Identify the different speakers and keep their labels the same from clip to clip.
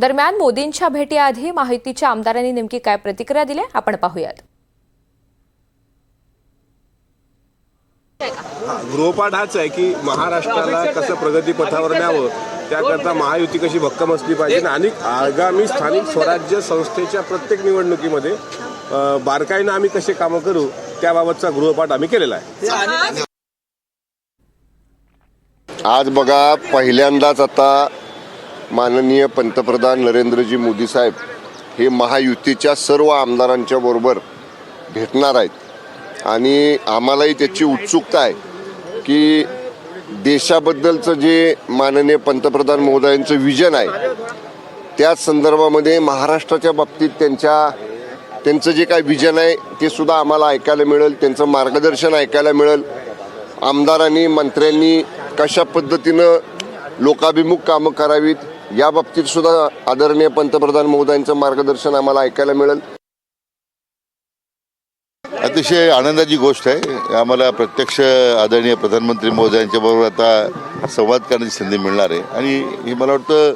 Speaker 1: दरम्यान मोदींच्या भेटीआधी माहितीच्या आमदारांनी नेमकी काय प्रतिक्रिया दिली आपण पाहूयात.
Speaker 2: गृहपाठ हाच आहे की महाराष्ट्राला कसं प्रगतीपथावर न्यावं त्याकरता महायुती कशी भक्कम असली पाहिजे आणि आगामी स्थानिक स्वराज्य संस्थेच्या प्रत्येक निवडणुकीमध्ये बारकाईनं आम्ही कसे कामं करू त्याबाबतचा गृहपाठ आम्ही केलेला आहे.
Speaker 3: आज बघा पहिल्यांदाच आता माननीय पंतप्रधान नरेंद्रजी मोदी साहेब हे महायुतीच्या सर्व आमदारांच्या बरोबर भेटणार आहेत. आणि आम्हालाही त्याची उत्सुकता आहे की देशाबद्दलचं जे माननीय पंतप्रधान महोदयांचं विजन आहे त्याच संदर्भामध्ये महाराष्ट्राच्या बाबतीत त्यांच्या त्यांचं जे काय विजन आहे ते सुद्धा आम्हाला ऐकायला मिळेल त्यांचं मार्गदर्शन ऐकायला मिळेल. आमदारांनी मंत्र्यांनी कशा पद्धतीनं लोकाभिमुख कामं करावीत या बाबतीत सुद्धा आदरणीय पंतप्रधान महोदयांचं मार्गदर्शन आम्हाला ऐकायला मिळेल.
Speaker 4: अतिशय आनंदाची गोष्ट आहे. आम्हाला प्रत्यक्ष आदरणीय प्रधानमंत्री महोदयांच्या बरोबर आता संवाद करण्याची संधी मिळणार आहे. आणि ही मला वाटतं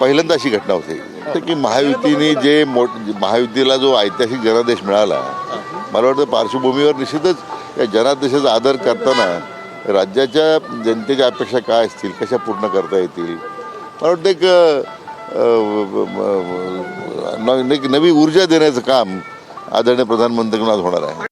Speaker 4: पहिल्यांदा अशी घटना होते. तर की महायुतीने जे मोठ महायुतीला जो ऐतिहासिक जनादेश मिळाला मला वाटतं पार्श्वभूमीवर निश्चितच या जनादेशाचा आदर करताना राज्याच्या जनतेच्या अपेक्षा काय असतील कशा पूर्ण करता येतील मला वाटतं एक एक नवी ऊर्जा देण्याचं काम आदरणीय प्रधानमंत्र्यांकडून आज होणार आहे